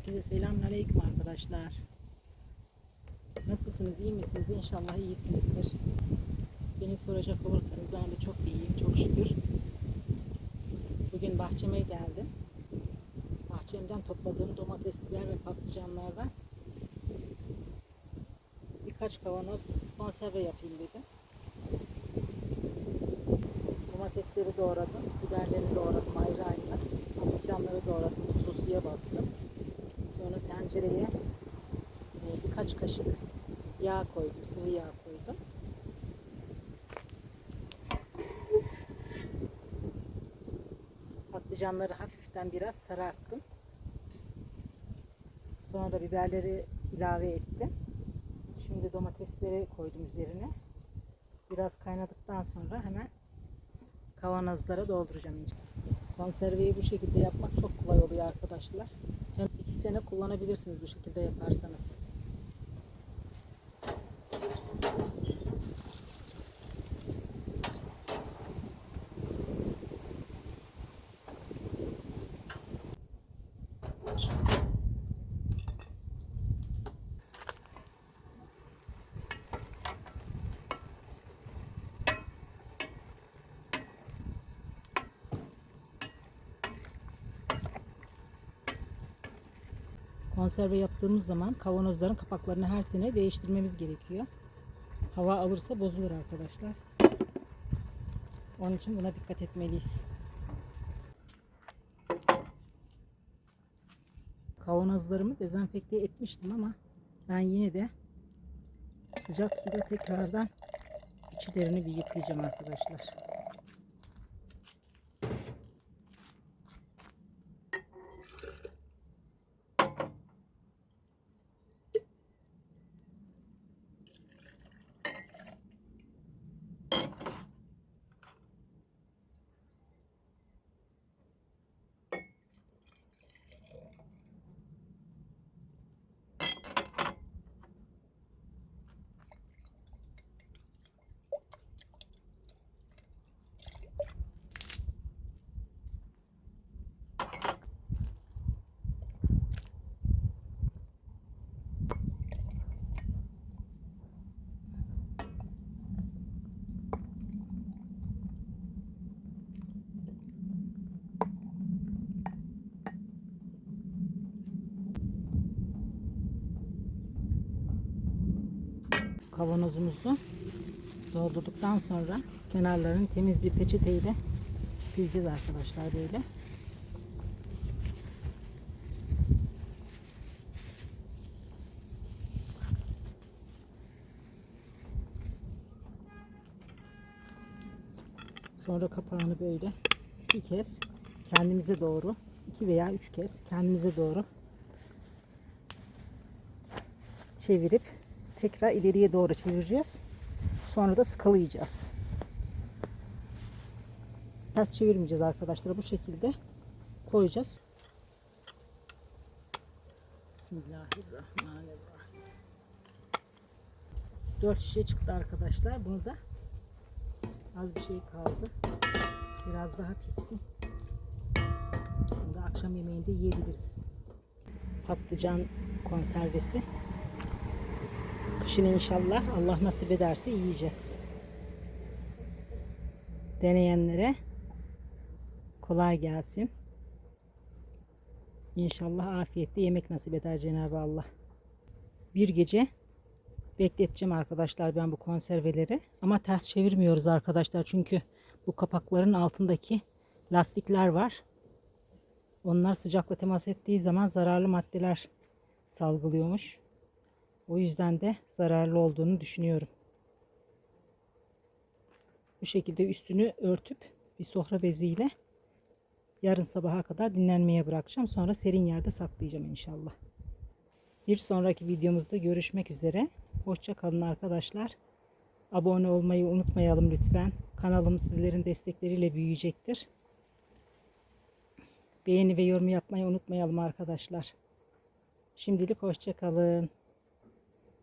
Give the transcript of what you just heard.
Herkese selamünaleyküm arkadaşlar. Nasılsınız? İyi misiniz? İnşallah iyisinizdir. Beni soracak olursanız ben de çok iyiyim. Çok şükür. Bugün bahçeme geldim. Bahçemden topladığım domates, biber ve patlıcanlardan birkaç kavanoz konserve yapayım dedim. Domatesleri doğradım, biberleri doğradım ayrı ayrı. Patlıcanları doğradım, tuzu suya bastım. Sonra tencereye e, birkaç kaşık yağ koydum, sıvı yağ koydum. Patlıcanları hafiften biraz sararttım. Sonra biberleri ilave ettim. Şimdi domatesleri koydum üzerine. Biraz kaynadıktan sonra hemen kavanozlara dolduracağım ince. Konserveyi bu şekilde yapmak çok kolay oluyor arkadaşlar. Hem iki sene kullanabilirsiniz bu şekilde yaparsanız. Konserve yaptığımız zaman kavanozların kapaklarını her sene değiştirmemiz gerekiyor. Hava alırsa bozulur arkadaşlar. Onun için buna dikkat etmeliyiz. Kavanozlarımı dezenfekte etmiştim ama ben yine de sıcak suda tekrardan içlerini bir yıkayacağım arkadaşlar. Kavanozumuzu doldurduktan sonra kenarlarını temiz bir peçeteyle sileceğiz arkadaşlar böyle. Sonra kapağını böyle iki kez kendimize doğru iki veya üç kez kendimize doğru çevirip tekrar ileriye doğru çevireceğiz. Sonra da sıkılayacağız. Ters çevirmeyeceğiz arkadaşlar. Bu şekilde koyacağız. Bismillahirrahmanirrahim. 4 şişe çıktı arkadaşlar. Bunu da az bir şey kaldı. Biraz daha pişsin. Şimdi akşam yemeğinde yiyebiliriz. Patlıcan konservesi. Kışın inşallah Allah nasip ederse yiyeceğiz. Deneyenlere kolay gelsin. İnşallah afiyetle yemek nasip eder Cenab-ı Allah. Bir gece bekleteceğim arkadaşlar ben bu konserveleri. Ama ters çevirmiyoruz arkadaşlar. Çünkü bu kapakların altındaki lastikler var. Onlar sıcakla temas ettiği zaman zararlı maddeler salgılıyormuş. O yüzden de zararlı olduğunu düşünüyorum. Bu şekilde üstünü örtüp bir sofra beziyle yarın sabaha kadar dinlenmeye bırakacağım. Sonra serin yerde saklayacağım inşallah. Bir sonraki videomuzda görüşmek üzere. Hoşça kalın arkadaşlar. Abone olmayı unutmayalım lütfen. Kanalım sizlerin destekleriyle büyüyecektir. Beğeni ve yorum yapmayı unutmayalım arkadaşlar. Şimdilik hoşça kalın.